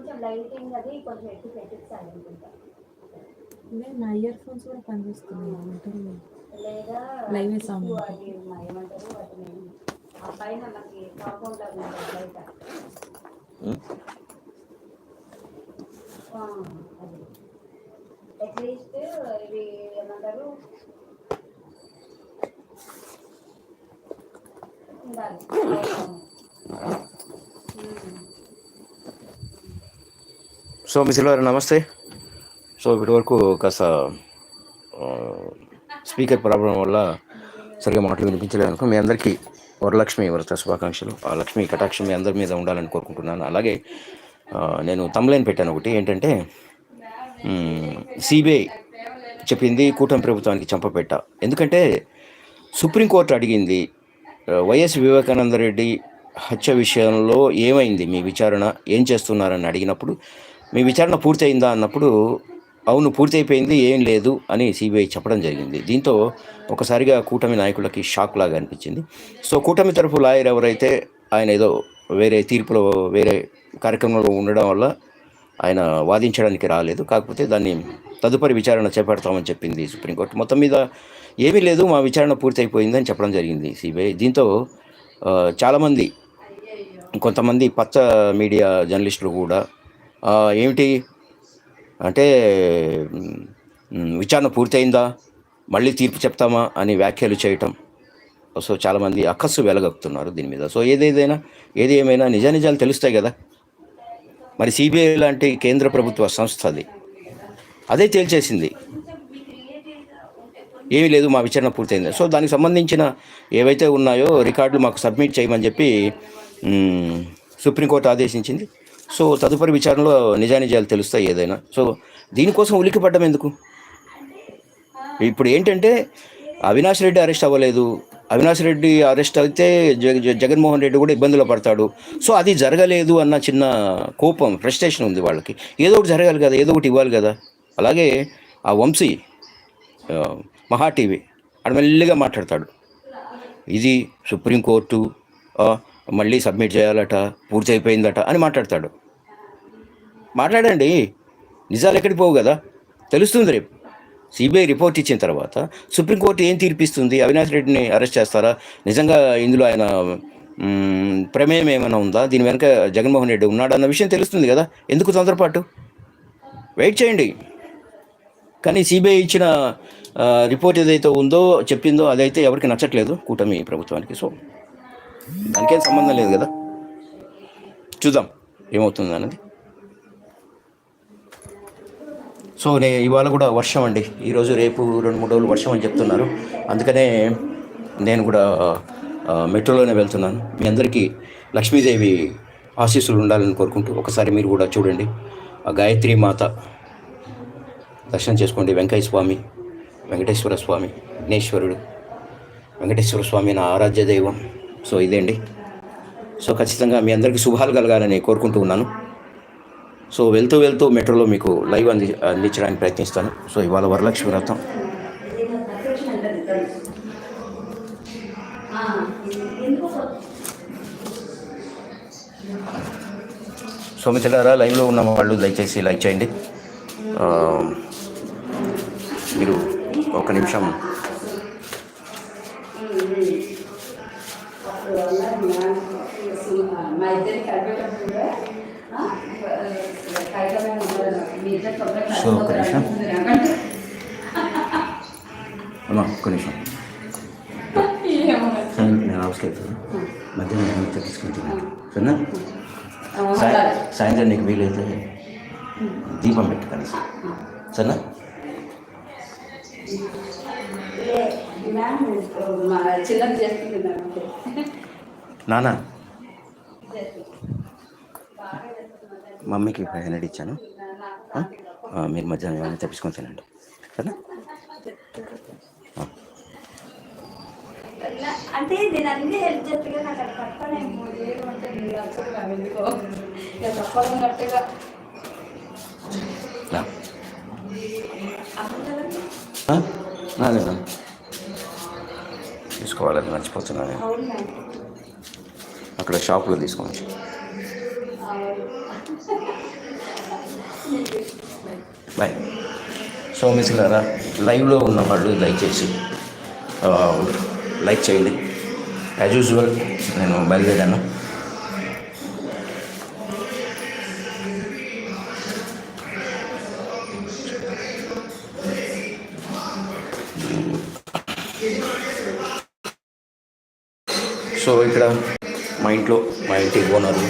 కొంచెం లైటింగ్ అది కొంచెం ఎక్కువ పెట్టించాలి అనుకుంటా. లేదు నా ఇయర్ ఫోన్స్ కూడా పనిచేస్తున్నాయి లేదా sound. ఎక్కువ అది మ- ఏమంటారు? వాటిని ఆ పైన మనకి కాంపౌండ్ లాగా ఉంటుంది బయట. అది. అట్లీస్ట్ ఇవి ఏమంటారు? ఉండాలి. సో మిసిలవారు నమస్తే. సో ఇప్పటి వరకు కాస్త స్పీకర్ ప్రాబ్లం వల్ల సరిగా మాటలు వినిపించలేదు అనుకో మీ అందరికీ వరలక్ష్మి వ్రత శుభాకాంక్షలు. ఆ లక్ష్మి కటాక్షం మీ అందరి మీద ఉండాలని కోరుకుంటున్నాను. అలాగే నేను తమ్లైన్ పెట్టాను ఒకటి ఏంటంటే సిబిఐ చెప్పింది కూటమి ప్రభుత్వానికి చంపపెట్ట ఎందుకంటే సుప్రీంకోర్టు అడిగింది వైఎస్ వివేకానంద రెడ్డి హత్య విషయంలో ఏమైంది మీ విచారణ ఏం చేస్తున్నారని అడిగినప్పుడు మీ విచారణ పూర్తయిందా అన్నప్పుడు అవును పూర్తయిపోయింది ఏం లేదు అని సిబిఐ చెప్పడం జరిగింది. దీంతో ఒకసారిగా కూటమి నాయకులకి షాక్ లాగా అనిపించింది. సో కూటమి తరఫు లాయర్ ఎవరైతే ఆయన ఏదో వేరే తీర్పులో వేరే కార్యక్రమంలో ఉండడం వల్ల ఆయన వాదించడానికి రాలేదు. కాకపోతే దాన్ని తదుపరి విచారణ చేపడతామని చెప్పింది సుప్రీంకోర్టు. మొత్తం మీద ఏమీ లేదు మా విచారణ పూర్తయిపోయిందని చెప్పడం జరిగింది సిబిఐ. దీంతో చాలామంది కొంతమంది పచ్చ మీడియా జర్నలిస్టులు కూడా ఏమిటి? అంటే విచారణ పూర్తయిందా? మళ్ళీ తీర్పు చెప్తామా? అని వ్యాఖ్యలు చేయటం. సో చాలామంది అక్కస్సు వెలగక్కుతున్నారు దీని మీద. సో ఏదేదైనా ఏది ఏమైనా నిజా నిజాలు తెలుస్తాయి కదా? మరి సిబిఐ లాంటి కేంద్ర ప్రభుత్వ సంస్థ అది. అదే తేల్చేసింది. ఏమీ లేదు మా విచారణ పూర్తయింది. సో దానికి సంబంధించిన ఏవైతే ఉన్నాయో రికార్డులు మాకు సబ్మిట్ చేయమని చెప్పి సుప్రీంకోర్టు ఆదేశించింది. సో తదుపరి విచారణలో నిజానిజాలు తెలుస్తాయి ఏదైనా. సో దీనికోసం ఉలిక్కిపడ్డం ఎందుకు? ఇప్పుడు ఏంటంటే అవినాష్ రెడ్డి అరెస్ట్ అవ్వలేదు. అవినాష్ రెడ్డి అరెస్ట్ అయితే జగ జగన్మోహన్ రెడ్డి కూడా ఇబ్బందులు పడతాడు. సో అది జరగలేదు అన్న చిన్న కోపం ఫ్రస్ట్రేషన్ ఉంది వాళ్ళకి. ఏదో ఒకటి జరగాలి కదా ఏదో ఒకటి ఇవ్వాలి కదా. అలాగే ఆ వంశీ మహా టీవీ ఆడ మెల్లిగా మాట్లాడతాడు. ఇది సుప్రీంకోర్టు మళ్ళీ సబ్మిట్ చేయాలట పూర్తి అయిపోయిందట అని మాట్లాడతాడు. మాట్లాడండి. నిజాలు ఎక్కడికి పోవు కదా? తెలుస్తుంది రేపు. సిబిఐ రిపోర్ట్ ఇచ్చిన తర్వాత సుప్రీంకోర్టు ఏం తీర్పిస్తుంది? అవినాష్ రెడ్డిని అరెస్ట్ చేస్తారా? నిజంగా ఇందులో ఆయన ప్రమేయం ఏమైనా ఉందా? దీని వెనక జగన్మోహన్ రెడ్డి ఉన్నాడు అన్న విషయం తెలుస్తుంది కదా? ఎందుకు తొందరపాటు? వెయిట్ చేయండి. కానీ సిబిఐ ఇచ్చిన రిపోర్ట్ ఏదైతే ఉందో చెప్పిందో అదైతే ఎవరికి నచ్చట్లేదు. కూటమి ప్రభుత్వానికి సో దానికేం సంబంధం లేదు కదా? చూద్దాం ఏమవుతుంది అన్నది. సో నే ఇవాళ కూడా వర్షం అండి. ఈరోజు రేపు రెండు మూడు రోజులు వర్షం అని చెప్తున్నారు. అందుకనే నేను కూడా మెట్రోలోనే వెళ్తున్నాను. మీ అందరికీ లక్ష్మీదేవి ఆశీస్సులు ఉండాలని కోరుకుంటూ ఒకసారి మీరు కూడా చూడండి. ఆ గాయత్రి మాత దర్శనం చేసుకోండి. వెంకయ్య స్వామి వెంకటేశ్వర స్వామి విఘ్నేశ్వరుడు వెంకటేశ్వర స్వామి నా ఆరాధ్య దైవం. సో ఇదేండి సో ఖచ్చితంగా మీ అందరికీ శుభాలు కలగాలని కోరుకుంటూ ఉన్నాను. సో వెళ్తూ వెళ్తూ మెట్రోలో మీకు లైవ్ అంది అందించడానికి ప్రయత్నిస్తాను. సో ఇవాళ వరలక్ష్మి వ్రతం. ఆ, సో మిత్రులారా లైవ్లో ఉన్న వాళ్ళు దయచేసి లైక్ చేయండి. మీరు ఒక నిమిషం. మా ఇద్దరికి సో, ఒక నిమిషం. అమ్మా ఒక్క నిమిషం నేను హౌస్కి వెళ్తాను. మధ్యాహ్నం నేను ఇంత తీసుకుని తిన్నాను సరేనా. సాయంత్రం నీకు వీలైతే దీపం పెట్టు కలిసి సరేనా. నానా? మమ్మీకి ఫైవ్ హండ్రెడ్ ఇచ్చాను. మీరు మధ్యాహ్నం ఏమైనా తెప్పించుకొని తినండి. సరేనా. అంటే నేను అన్ని హెల్ప్ చేస్తే నాకు అది ఎందుకో. తీసుకోవాలని మర్చిపోతున్నాను. అక్కడ షాప్లో తీసుకోవచ్చు. బాయ్ సో మిస్లారా లైవ్లో ఉన్న వాళ్ళు దయచేసి లైక్ చేయండి. యాజ్ యూజువల్ నేను బయలుదేరాను. సో ఇక్కడ మా ఇంట్లో మా ఇంటి ఓనరు